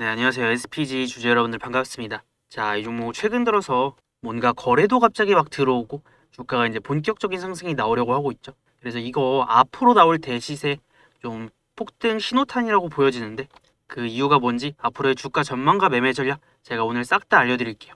네, 안녕하세요. SPG 주주 여러분들 반갑습니다. 자, 이 종목 최근 들어서 뭔가 거래도 갑자기 막 들어오고 주가가 이제 본격적인 상승이 나오려고 하고 있죠. 그래서 이거 앞으로 나올 대시세 좀 폭등 신호탄이라고 보여지는데 그 이유가 뭔지 앞으로의 주가 전망과 매매 전략 제가 오늘 싹 다 알려드릴게요.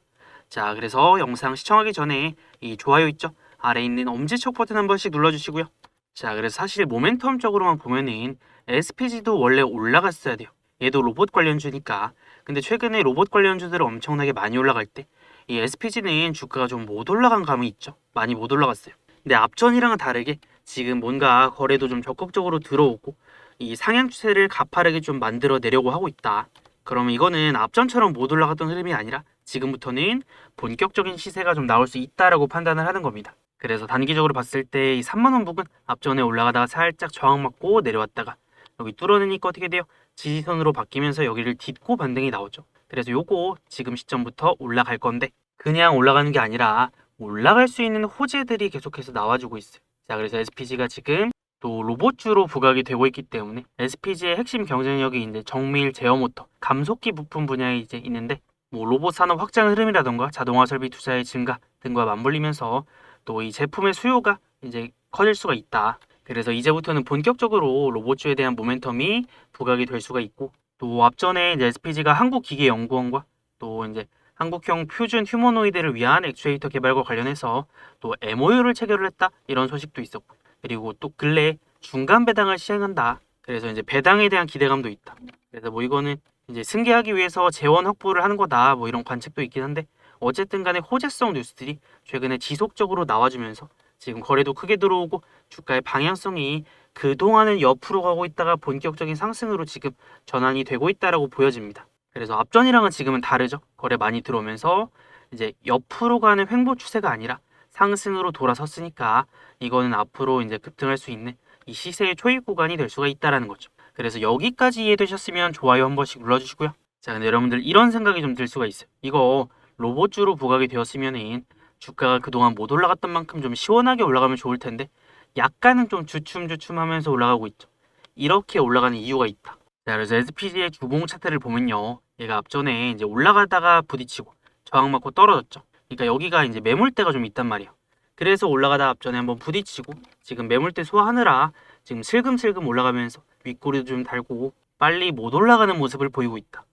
자, 그래서 영상 시청하기 전에 이 좋아요 있죠? 아래 있는 엄지척 버튼 한 번씩 눌러주시고요. 자, 그래서 사실 모멘텀적으로만 보면은 SPG도 원래 올라갔어야 돼요. 얘도 로봇 관련주니까. 근데 최근에 로봇 관련주들이 엄청나게 많이 올라갈 때 이 SPG는 주가가 좀 못 올라간 감이 있죠. 많이 못 올라갔어요. 근데 앞전이랑은 다르게 지금 뭔가 거래도 좀 적극적으로 들어오고 이 상향 추세를 가파르게 좀 만들어 내려고 하고 있다. 그러면 이거는 앞전처럼 못 올라갔던 흐름이 아니라 지금부터는 본격적인 시세가 좀 나올 수 있다라고 판단을 하는 겁니다. 그래서 단기적으로 봤을 때 이 3만 원 부근 앞전에 올라가다가 살짝 저항 맞고 내려왔다가 여기 뚫어내니까 어떻게 돼요? 지지선으로 바뀌면서 여기를 딛고 반등이 나오죠. 그래서 요거 지금 시점부터 올라갈 건데 그냥 올라가는 게 아니라 올라갈 수 있는 호재들이 계속해서 나와주고 있어요. 자, 그래서 SPG가 지금 또 로봇주로 부각이 되고 있기 때문에 SPG의 핵심 경쟁력이 이제 정밀 제어 모터, 감속기 부품 분야에 이제 있는데 뭐 로봇 산업 확장 흐름이라던가 자동화 설비 투자의 증가 등과 맞물리면서 또 이 제품의 수요가 이제 커질 수가 있다. 그래서 이제부터는 본격적으로 로봇주에 대한 모멘텀이 부각이 될 수가 있고 또 앞전에 이제 SPG가 한국기계연구원과 또 이제 한국형 표준 휴머노이드를 위한 액추에이터 개발과 관련해서 또 MOU를 체결을 했다 이런 소식도 있었고 그리고 또 근래 중간 배당을 시행한다. 그래서 이제 배당에 대한 기대감도 있다. 그래서 뭐 이거는 이제 승계하기 위해서 재원 확보를 하는 거다 뭐 이런 관측도 있긴 한데 어쨌든 간에 호재성 뉴스들이 최근에 지속적으로 나와주면서 지금 거래도 크게 들어오고 주가의 방향성이 그동안은 옆으로 가고 있다가 본격적인 상승으로 지금 전환이 되고 있다라고 보여집니다. 그래서 앞전이랑은 지금은 다르죠. 거래 많이 들어오면서 이제 옆으로 가는 횡보 추세가 아니라 상승으로 돌아섰으니까 이거는 앞으로 이제 급등할 수 있는 이 시세의 초입 구간이 될 수가 있다라는 거죠. 그래서 여기까지 이해되셨으면 좋아요 한 번씩 눌러주시고요. 자, 근데 여러분들 이런 생각이 좀 들 수가 있어요. 이거 로봇주로 부각이 되었으면은 주가가 그동안 못 올라갔던 만큼 좀 시원하게 올라가면 좋을 텐데 약간은 좀 주춤주춤하면서 올라가고 있죠. 이렇게 올라가는 이유가 있다. 자, 그래서 SPG의 주봉 차트를 보면요. 얘가 앞전에 이제 올라가다가 부딪히고 저항 맞고 떨어졌죠. 그러니까 여기가 이제 매물대가 좀 있단 말이에요. 그래서 올라가다 앞전에 한번 부딪히고 지금 매물대 소화하느라 지금 슬금슬금 올라가면서 윗꼬리도 좀 달고 빨리 못 올라가는 모습을 보이고 있다.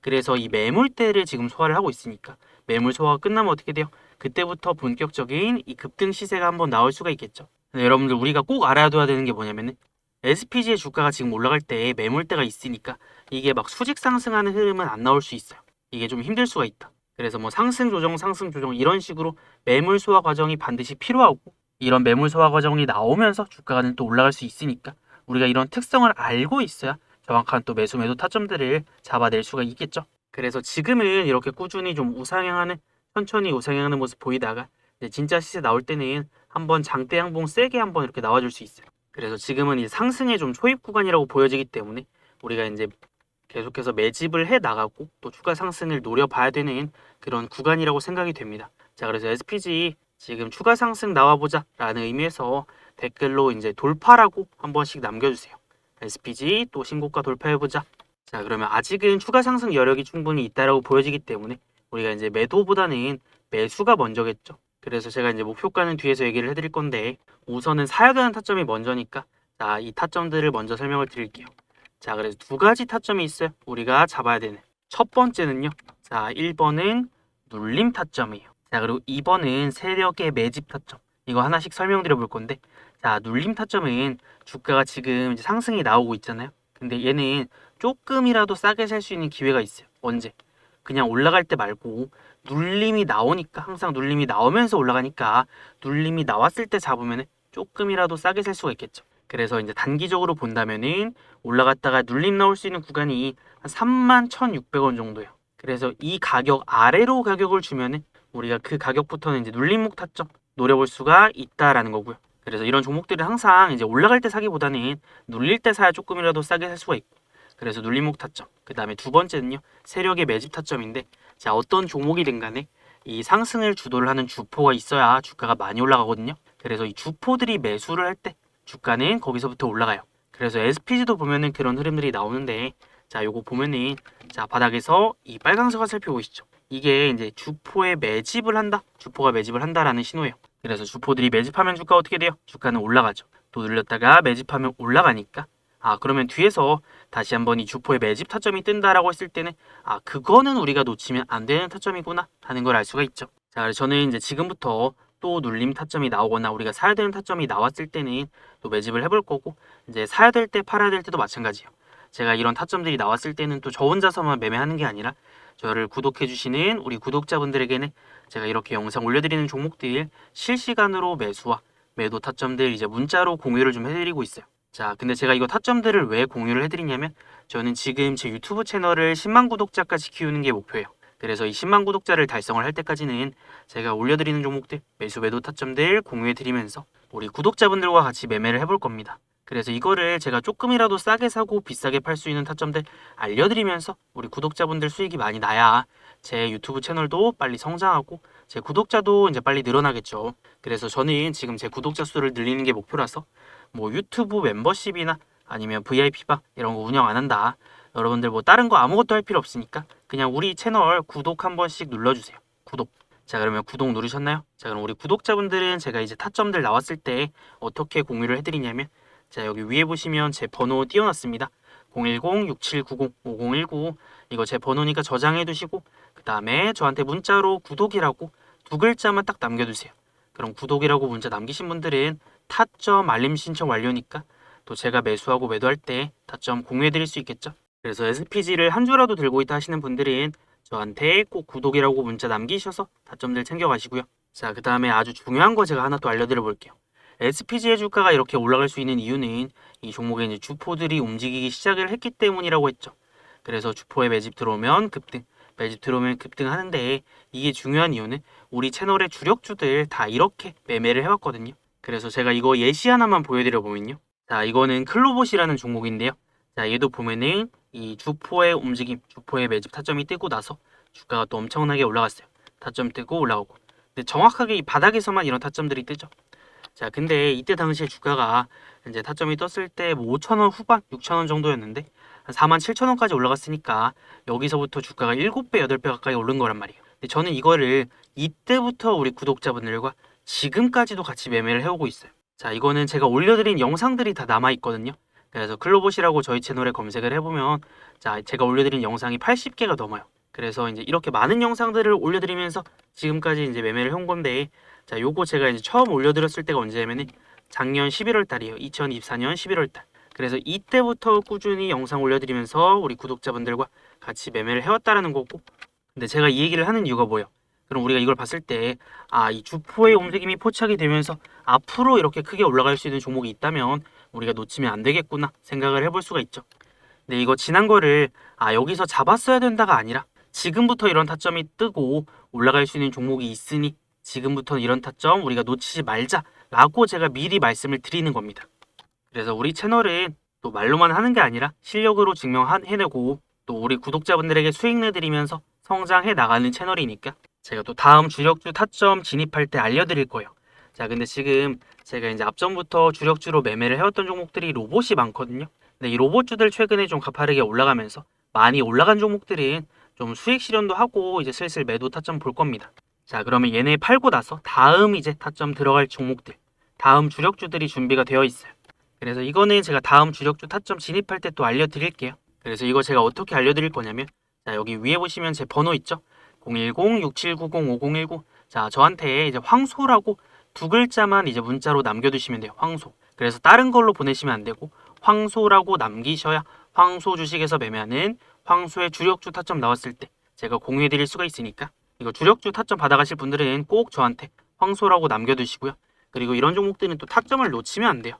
그래서 이 매물대를 지금 소화를 하고 있으니까 매물 소화가 끝나면 어떻게 돼요? 그때부터 본격적인 이 급등 시세가 한번 나올 수가 있겠죠. 여러분들 우리가 꼭 알아둬야 되는 게 뭐냐면은 SPG의 주가가 지금 올라갈 때 매물대가 있으니까 이게 막 수직 상승하는 흐름은 안 나올 수 있어요. 이게 좀 힘들 수가 있다. 그래서 뭐 상승 조정, 상승 조정 이런 식으로 매물 소화 과정이 반드시 필요하고 이런 매물 소화 과정이 나오면서 주가는 또 올라갈 수 있으니까 우리가 이런 특성을 알고 있어야 정확한 또 매수 매도 타점들을 잡아낼 수가 있겠죠. 그래서 지금은 이렇게 꾸준히 좀 우상향하는 천천히 우상향하는 모습 보이다가 진짜 시세 나올 때는 한번 장대 양봉 세게 한번 이렇게 나와줄 수 있어요. 그래서 지금은 이 상승의 좀 초입 구간이라고 보여지기 때문에 우리가 이제 계속해서 매집을 해 나가고 또 추가 상승을 노려봐야 되는 그런 구간이라고 생각이 됩니다. 자, 그래서 SPG 지금 추가 상승 나와보자 라는 의미에서 댓글로 이제 돌파라고 한 번씩 남겨주세요. SPG 또 신고가 돌파해보자. 자, 그러면 아직은 추가 상승 여력이 충분히 있다라고 보여지기 때문에 우리가 이제 매도보다는 매수가 먼저겠죠. 그래서 제가 이제 목표가는 뒤에서 얘기를 해드릴 건데 우선은 사야 되는 타점이 먼저니까 자, 이 타점들을 먼저 설명을 드릴게요. 자, 그래서 두 가지 타점이 있어요. 우리가 잡아야 되는. 첫 번째는요. 자, 1번은 눌림 타점이에요. 자, 그리고 2번은 세력의 매집 타점. 이거 하나씩 설명드려 볼 건데 자, 눌림 타점은 주가가 지금 상승이 나오고 있잖아요. 근데 얘는 조금이라도 싸게 살 수 있는 기회가 있어요. 언제? 그냥 올라갈 때 말고 눌림이 나오니까 항상 눌림이 나오면서 올라가니까 눌림이 나왔을 때 잡으면 조금이라도 싸게 살 수가 있겠죠. 그래서 이제 단기적으로 본다면은 올라갔다가 눌림 나올 수 있는 구간이 한 31,600원 정도예요. 그래서 이 가격 아래로 가격을 주면은 우리가 그 가격부터는 이제 눌림목 타점 노려볼 수가 있다라는 거고요. 그래서 이런 종목들은 항상 이제 올라갈 때 사기보다는 눌릴 때 사야 조금이라도 싸게 살 수가 있고 그래서 눌림목 타점 그 다음에 두 번째는요 세력의 매집 타점인데 자 어떤 종목이든 간에 이 상승을 주도를 하는 주포가 있어야 주가가 많이 올라가거든요 그래서 이 주포들이 매수를 할 때 주가는 거기서부터 올라가요 그래서 SPG도 보면은 그런 흐름들이 나오는데 자, 요거 보면은 자, 바닥에서 이 빨강색 화살표 보이시죠? 이게 이제 주포에 매집을 한다. 주포가 매집을 한다라는 신호예요. 그래서 주포들이 매집하면 주가 어떻게 돼요? 주가는 올라가죠. 또 눌렸다가 매집하면 올라가니까 아, 그러면 뒤에서 다시 한번 이 주포에 매집 타점이 뜬다라고 했을 때는 아, 그거는 우리가 놓치면 안 되는 타점이구나 하는 걸 알 수가 있죠. 자, 그래서 저는 이제 지금부터 또 눌림 타점이 나오거나 우리가 사야 되는 타점이 나왔을 때는 또 매집을 해볼 거고 이제 사야 될 때 팔아야 될 때도 마찬가지예요. 제가 이런 타점들이 나왔을 때는 또 저 혼자서만 매매하는 게 아니라 저를 구독해 주시는 우리 구독자분들에게는 제가 이렇게 영상 올려드리는 종목들 실시간으로 매수와 매도 타점들 이제 문자로 공유를 좀 해드리고 있어요. 자, 근데 제가 이거 타점들을 왜 공유를 해드리냐면 저는 지금 제 유튜브 채널을 10만 구독자까지 키우는 게 목표예요. 그래서 이 10만 구독자를 달성을 할 때까지는 제가 올려드리는 종목들 매수 매도 타점들 공유해드리면서 우리 구독자분들과 같이 매매를 해볼 겁니다. 그래서 이거를 제가 조금이라도 싸게 사고 비싸게 팔 수 있는 타점들 알려드리면서 우리 구독자분들 수익이 많이 나야 제 유튜브 채널도 빨리 성장하고 제 구독자도 이제 빨리 늘어나겠죠. 그래서 저는 지금 제 구독자 수를 늘리는 게 목표라서 뭐 유튜브 멤버십이나 아니면 VIP방 이런 거 운영 안 한다. 여러분들 뭐 다른 거 아무것도 할 필요 없으니까 그냥 우리 채널 구독 한 번씩 눌러주세요. 구독. 자 그러면 구독 누르셨나요? 자 그럼 우리 구독자분들은 제가 이제 타점들 나왔을 때 어떻게 공유를 해드리냐면 자 여기 위에 보시면 제 번호 띄워놨습니다. 010-6790-5019 이거 제 번호니까 저장해 두시고 그 다음에 저한테 문자로 구독이라고 두 글자만 딱 남겨두세요. 그럼 구독이라고 문자 남기신 분들은 타점 알림 신청 완료니까 또 제가 매수하고 매도할 때 타점 공유해 드릴 수 있겠죠. 그래서 SPG를 한 주라도 들고 있다 하시는 분들은 저한테 꼭 구독이라고 문자 남기셔서 타점들 챙겨가시고요. 자, 그 다음에 아주 중요한 거 제가 하나 또 알려드려 볼게요. SPG의 주가가 이렇게 올라갈 수 있는 이유는 이 종목의 이제 주포들이 움직이기 시작을 했기 때문이라고 했죠. 그래서 주포에 매집 들어오면 급등, 매집 들어오면 급등하는데 이게 중요한 이유는 우리 채널의 주력주들 다 이렇게 매매를 해왔거든요. 그래서 제가 이거 예시 하나만 보여드려 보면요. 자, 이거는 클로봇이라는 종목인데요. 자, 얘도 보면은 이 주포의 움직임, 주포의 매집 타점이 뜨고 나서 주가가 또 엄청나게 올라갔어요. 타점 뜨고 올라오고. 근데 정확하게 이 바닥에서만 이런 타점들이 뜨죠. 자, 근데 이때 당시에 주가가 이제 타점이 떴을 때 뭐 5,000원 후반, 6,000원 정도였는데 한 47,000원까지 올라갔으니까 여기서부터 주가가 7배, 8배 가까이 오른 거란 말이에요. 저는 이거를 이때부터 우리 구독자분들과 지금까지도 같이 매매를 해오고 있어요. 자, 이거는 제가 올려드린 영상들이 다 남아 있거든요. 그래서 클로봇이라고 저희 채널에 검색을 해보면 자, 제가 올려드린 영상이 80개가 넘어요. 그래서 이제 이렇게 많은 영상들을 올려드리면서 지금까지 이제 매매를 해온 건데 자, 요거 제가 이제 처음 올려드렸을 때가 언제냐면은 작년 11월 달이에요. 2024년 11월 달. 그래서 이때부터 꾸준히 영상 올려드리면서 우리 구독자분들과 같이 매매를 해왔다라는 거고. 근데 제가 이 얘기를 하는 이유가 뭐예요? 그럼 우리가 이걸 봤을 때, 아, 이 주포의 움직임이 포착이 되면서 앞으로 이렇게 크게 올라갈 수 있는 종목이 있다면 우리가 놓치면 안 되겠구나 생각을 해볼 수가 있죠. 근데 이거 지난 거를, 아, 여기서 잡았어야 된다가 아니라 지금부터 이런 타점이 뜨고 올라갈 수 있는 종목이 있으니 지금부터 이런 타점 우리가 놓치지 말자라고 제가 미리 말씀을 드리는 겁니다. 그래서 우리 채널은 또 말로만 하는 게 아니라 실력으로 증명해내고 또 우리 구독자분들에게 수익 내드리면서 성장해 나가는 채널이니까 제가 또 다음 주력주 타점 진입할 때 알려드릴 거예요. 자, 근데 지금 제가 이제 앞전부터 주력주로 매매를 해왔던 종목들이 로봇이 많거든요. 근데 이 로봇주들 최근에 좀 가파르게 올라가면서 많이 올라간 종목들은 좀 수익 실현도 하고 이제 슬슬 매도 타점 볼 겁니다. 자, 그러면 얘네 팔고 나서 다음 이제 타점 들어갈 종목들, 다음 주력주들이 준비가 되어 있어요. 그래서 이거는 제가 다음 주력주 타점 진입할 때 또 알려드릴게요. 그래서 이거 제가 어떻게 알려드릴 거냐면, 자, 여기 위에 보시면 제 번호 있죠? 010-6790-5019. 자, 저한테 이제 황소라고 두 글자만 이제 문자로 남겨두시면 돼요. 황소. 그래서 다른 걸로 보내시면 안 되고, 황소라고 남기셔야 황소 주식에서 매매하는 황소의 주력주 타점 나왔을 때 제가 공유해 드릴 수가 있으니까 이거 주력주 타점 받아가실 분들은 꼭 저한테 황소라고 남겨두시고요. 그리고 이런 종목들은 또 타점을 놓치면 안 돼요.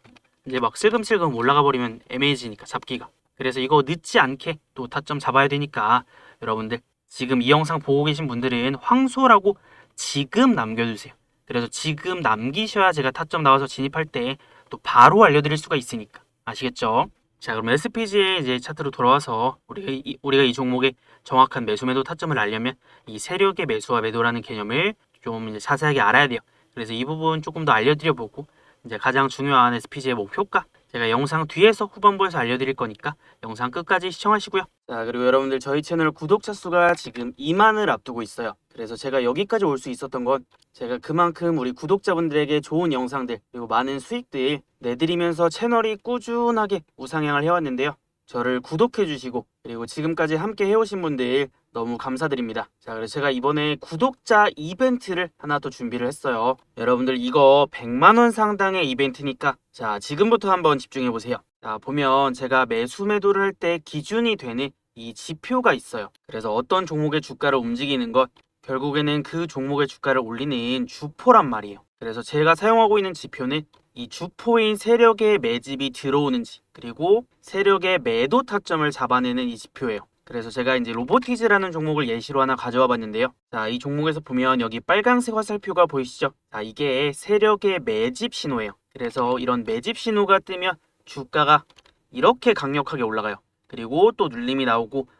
이제 막 슬금슬금 올라가 버리면 애매해지니까 잡기가. 그래서 이거 늦지 않게 또 타점 잡아야 되니까 여러분들 지금 이 영상 보고 계신 분들은 황소라고 지금 남겨주세요. 그래서 지금 남기셔야 제가 타점 나와서 진입할 때 또 바로 알려드릴 수가 있으니까 아시겠죠? 자 그럼 SPG의 이제 차트로 돌아와서 우리가 이, 우리가 이 종목의 정확한 매수 매도 타점을 알려면 이 세력의 매수와 매도라는 개념을 좀 이제 자세하게 알아야 돼요. 그래서 이 부분 조금 더 알려드려 보고 이제 가장 중요한 SPG의 목표가 제가 영상 뒤에서 후반부에서 알려드릴 거니까 영상 끝까지 시청하시고요. 자 그리고 여러분들 저희 채널 구독자 수가 지금 2만을 앞두고 있어요. 그래서 제가 여기까지 올 수 있었던 건 제가 그만큼 우리 구독자분들에게 좋은 영상들 그리고 많은 수익들 내드리면서 채널이 꾸준하게 우상향을 해왔는데요. 저를 구독해 주시고 그리고 지금까지 함께 해오신 분들 너무 감사드립니다. 자, 그래서 제가 이번에 구독자 이벤트를 하나 또 준비를 했어요. 여러분들 이거 100만 원 상당의 이벤트니까 자, 지금부터 한번 집중해 보세요. 자, 보면 제가 매수 매도를 할 때 기준이 되는 이 지표가 있어요. 그래서 어떤 종목의 주가를 움직이는 것 결국에는 그 종목의 주가를 올리는 주포란 말이에요. 그래서 제가 사용하고 있는 지표는 이 주포인 세력의 매집이 들어오는지 그리고 세력의 매도 타점을 잡아내는 이 지표예요. 그래서 제가 이제 로보티즈라는 종목을 예시로 하나 가져와 봤는데요. 자, 이 종목에서 보면 여기 빨강색 화살표가 보이시죠? 자, 이게 세력의 매집 신호예요. 그래서 이런 매집 신호가 뜨면 주가가 이렇게 강력하게 올라가요. 그리고 또 눌림이 나오고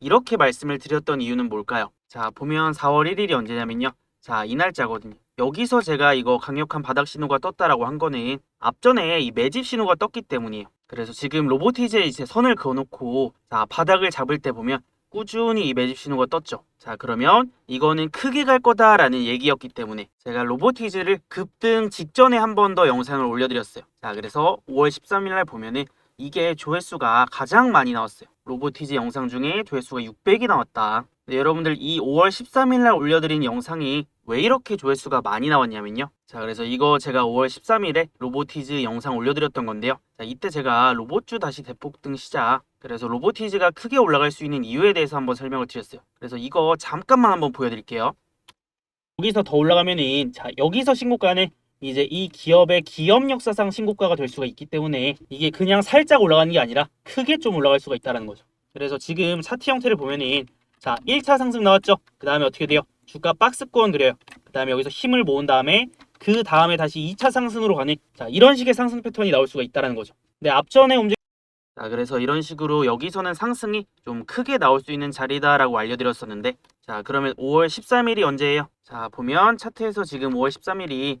이렇게 말씀을 드렸던 이유는 뭘까요? 자, 보면 4월 1일이 언제냐면요. 자, 이 날짜거든요. 여기서 제가 이거 강력한 바닥 신호가 떴다라고 한 거는 앞전에 이 매집 신호가 떴기 때문이에요. 그래서 지금 로보티즈에 이제 선을 그어놓고 자, 바닥을 잡을 때 보면 꾸준히 이 매집 신호가 떴죠. 자, 그러면 이거는 크게 갈 거다라는 얘기였기 때문에 제가 로보티즈를 급등 직전에 한 번 더 영상을 올려드렸어요. 자, 그래서 5월 13일 날 보면은 이게 조회수가 가장 많이 나왔어요. 로보티즈 영상 중에 조회수가 600이 나왔다. 네, 여러분들 이 5월 13일 날 올려드린 영상이 왜 이렇게 조회수가 많이 나왔냐면요. 자, 그래서 이거 제가 5월 13일에 로보티즈 영상 올려드렸던 건데요. 자, 이때 제가 로봇주 다시 대폭등 시작. 그래서 로보티즈가 크게 올라갈 수 있는 이유에 대해서 한번 설명을 드렸어요. 그래서 이거 잠깐만 한번 보여드릴게요. 여기서 더 올라가면은 자 여기서 신고가는 이제 이 기업의 기업 역사상 신고가가 될 수가 있기 때문에 이게 그냥 살짝 올라가는 게 아니라 크게 좀 올라갈 수가 있다는 거죠. 그래서 지금 차트 형태를 보면은 자 1차 상승 나왔죠. 그 다음에 어떻게 돼요? 주가 박스권 그려요. 그 다음에 여기서 힘을 모은 다음에 그 다음에 다시 2차 상승으로 가는 자 이런 식의 상승 패턴이 나올 수가 있다는 거죠. 근데 앞전에 움직 자 그래서 이런 식으로 여기서는 상승이 좀 크게 나올 수 있는 자리다라고 알려드렸었는데 자 그러면 5월 13일이 언제예요? 자 보면 차트에서 지금 5월 13일이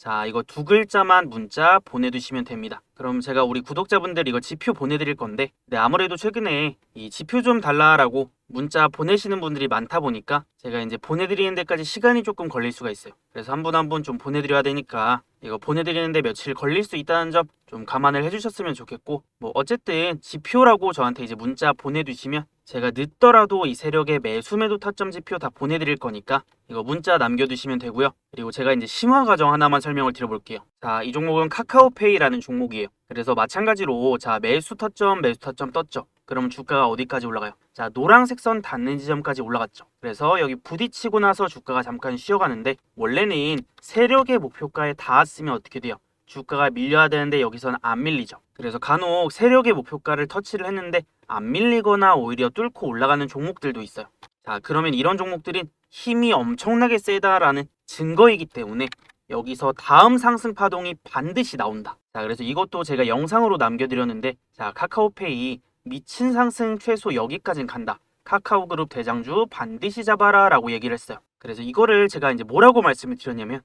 자 이거 두 글자만 문자 보내두시면 됩니다. 그럼 제가 우리 구독자분들 이거 지표 보내드릴 건데 네, 아무래도 최근에 이 지표 좀 달라라고 문자 보내시는 분들이 많다 보니까 제가 이제 보내드리는 데까지 시간이 조금 걸릴 수가 있어요. 그래서 한 분 한 분 좀 보내드려야 되니까 이거 보내드리는데 며칠 걸릴 수 있다는 점 좀 감안을 해주셨으면 좋겠고 뭐 어쨌든 지표라고 저한테 이제 문자 보내두시면 제가 늦더라도 이 세력의 매수 매도 타점 지표 다 보내드릴 거니까 이거 문자 남겨두시면 되고요. 그리고 제가 이제 심화 과정 하나만 설명을 드려볼게요. 자, 이 종목은 카카오페이라는 종목이에요. 그래서 마찬가지로 자 매수 타점 매수 타점 떴죠. 그럼 주가가 어디까지 올라가요? 자 노란색 선 닿는 지점까지 올라갔죠. 그래서 여기 부딪히고 나서 주가가 잠깐 쉬어가는데 원래는 세력의 목표가에 닿았으면 어떻게 돼요? 주가가 밀려야 되는데 여기서는 안 밀리죠. 그래서 간혹 세력의 목표가를 터치를 했는데 안 밀리거나 오히려 뚫고 올라가는 종목들도 있어요. 자, 그러면 이런 종목들은 힘이 엄청나게 세다라는 증거이기 때문에 여기서 다음 상승 파동이 반드시 나온다. 자, 그래서 이것도 제가 영상으로 남겨드렸는데, 자, 카카오페이 미친 상승 최소 여기까진 간다. 카카오 그룹 대장주 반드시 잡아라 라고 얘기를 했어요. 그래서 이거를 제가 이제 뭐라고 말씀을 드렸냐면,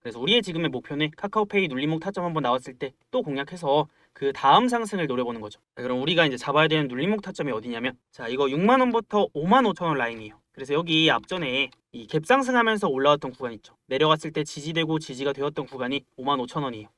그래서 우리의 지금의 목표는 카카오페이 눌림목 타점 한번 나왔을 때 또 공략해서 그 다음 상승을 노려보는 거죠. 자, 그럼 우리가 이제 잡아야 되는 눌림목 타점이 어디냐면, 자, 이거 6만 원부터 5만 5천 원 라인이에요. 그래서 여기 앞전에 이 갭 상승하면서 올라왔던 구간 있죠. 내려갔을 때 지지되고 지지가 되었던 구간이 5만 5천 원이에요.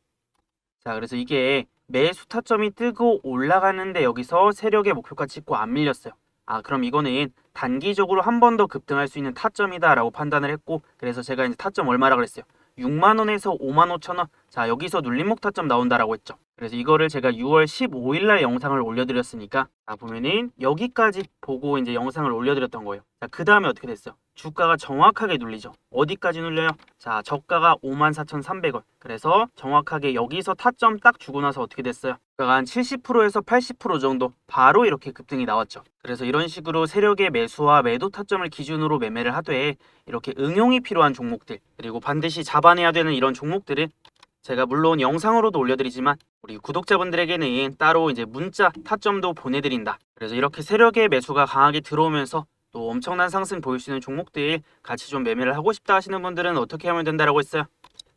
자, 그래서 이게 매수 타점이 뜨고 올라가는데 여기서 세력의 목표가 찍고 안 밀렸어요. 아, 그럼 이거는 단기적으로 한 번 더 급등할 수 있는 타점이다라고 판단을 했고, 그래서 제가 이제 타점 얼마라 그랬어요. 6만 원에서 5만 5천 원. 자, 여기서 눌림목 타점 나온다라고 했죠. 그래서 이거를 제가 6월 15일 날 영상을 올려드렸으니까, 자, 보면은 여기까지 보고 이제 영상을 올려드렸던 거예요. 자, 그 다음에 어떻게 됐어요? 주가가 정확하게 눌리죠. 어디까지 눌려요? 자, 저가가 54,300원. 그래서 정확하게 여기서 타점 딱 주고 나서 어떻게 됐어요? 주가가 한 70%에서 80% 정도 바로 이렇게 급등이 나왔죠. 그래서 이런 식으로 세력의 매수와 매도 타점을 기준으로 매매를 하되 이렇게 응용이 필요한 종목들 그리고 반드시 잡아내야 되는 이런 종목들은 제가 물론 영상으로도 올려드리지만 우리 구독자분들에게는 따로 이제 문자 타점도 보내드린다. 그래서 이렇게 세력의 매수가 강하게 들어오면서 또 엄청난 상승 보일 수 있는 종목들 같이 좀 매매를 하고 싶다 하시는 분들은 어떻게 하면 된다라고 했어요?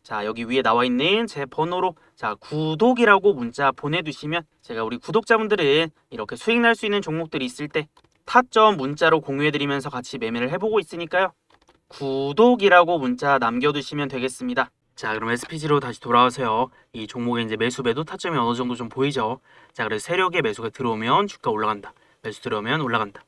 자 여기 위에 나와 있는 제 번호로 자 구독이라고 문자 보내두시면 제가 우리 구독자분들은 이렇게 수익 날 수 있는 종목들이 있을 때 타점 문자로 공유해드리면서 같이 매매를 해보고 있으니까요. 구독이라고 문자 남겨두시면 되겠습니다. 자 그럼 SPG로 다시 돌아와서요. 이 종목의 이제 매수 매도 타점이 어느 정도 좀 보이죠. 자 그래서 세력의 매수가 들어오면 주가 올라간다. 매수 들어오면 올라간다.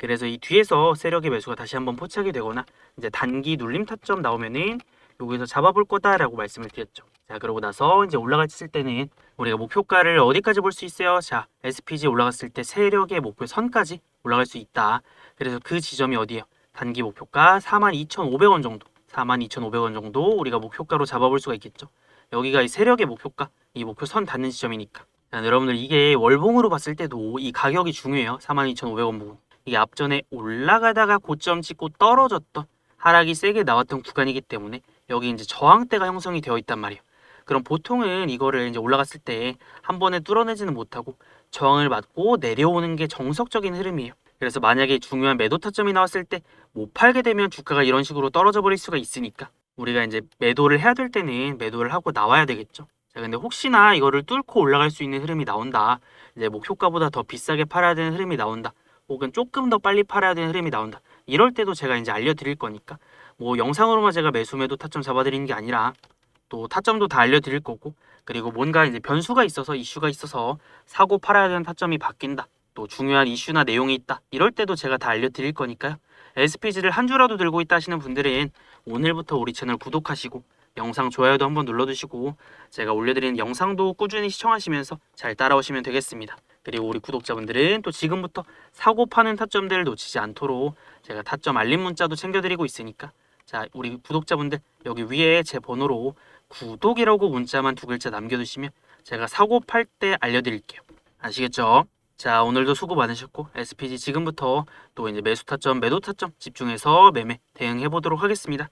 그래서 이 뒤에서 세력의 매수가 다시 한번 포착이 되거나 이제 단기 눌림 타점 나오면은 여기서 잡아볼 거다라고 말씀을 드렸죠. 자 그러고 나서 이제 올라갔을 때는 우리가 목표가를 어디까지 볼 수 있어요? 자 SPG 올라갔을 때 세력의 목표 선까지 올라갈 수 있다. 그래서 그 지점이 어디예요? 단기 목표가 42,500원 정도. 42,500원 정도 우리가 목표가로 잡아볼 수가 있겠죠. 여기가 이 세력의 목표가, 이 목표 선 닿는 지점이니까. 자, 여러분들 이게 월봉으로 봤을 때도 이 가격이 중요해요. 42,500원 부분. 이게 앞전에 올라가다가 고점 찍고 떨어졌던 하락이 세게 나왔던 구간이기 때문에 여기 이제 저항대가 형성이 되어 있단 말이에요. 그럼 보통은 이거를 이제 올라갔을 때 한 번에 뚫어내지는 못하고 저항을 맞고 내려오는 게 정석적인 흐름이에요. 그래서 만약에 중요한 매도 타점이 나왔을 때 못 팔게 되면 주가가 이런 식으로 떨어져 버릴 수가 있으니까 우리가 이제 매도를 해야 될 때는 매도를 하고 나와야 되겠죠. 자, 근데 혹시나 이거를 뚫고 올라갈 수 있는 흐름이 나온다. 이제 목표가보다 더 비싸게 팔아야 되는 흐름이 나온다. 혹은 조금 더 빨리 팔아야 되는 흐름이 나온다. 이럴 때도 제가 이제 알려드릴 거니까 뭐 영상으로만 제가 매수 매도 타점 잡아드리는 게 아니라 또 타점도 다 알려드릴 거고 그리고 뭔가 이제 변수가 있어서 이슈가 있어서 사고 팔아야 되는 타점이 바뀐다. 또 중요한 이슈나 내용이 있다. 이럴 때도 제가 다 알려드릴 거니까요. SPG를 한 주라도 들고 있다 하시는 분들은 오늘부터 우리 채널 구독하시고 영상 좋아요도 한번 눌러주시고 제가 올려드리는 영상도 꾸준히 시청하시면서 잘 따라오시면 되겠습니다. 그리고 우리 구독자분들은 또 지금부터 사고 파는 타점들을 놓치지 않도록 제가 타점 알림 문자도 챙겨드리고 있으니까 자 우리 구독자분들 여기 위에 제 번호로 구독이라고 문자만 두 글자 남겨두시면 제가 사고 팔 때 알려드릴게요. 아시겠죠? 자 오늘도 수고 많으셨고 SPG 지금부터 또 이제 매수 타점 매도 타점 집중해서 매매 대응해 보도록 하겠습니다.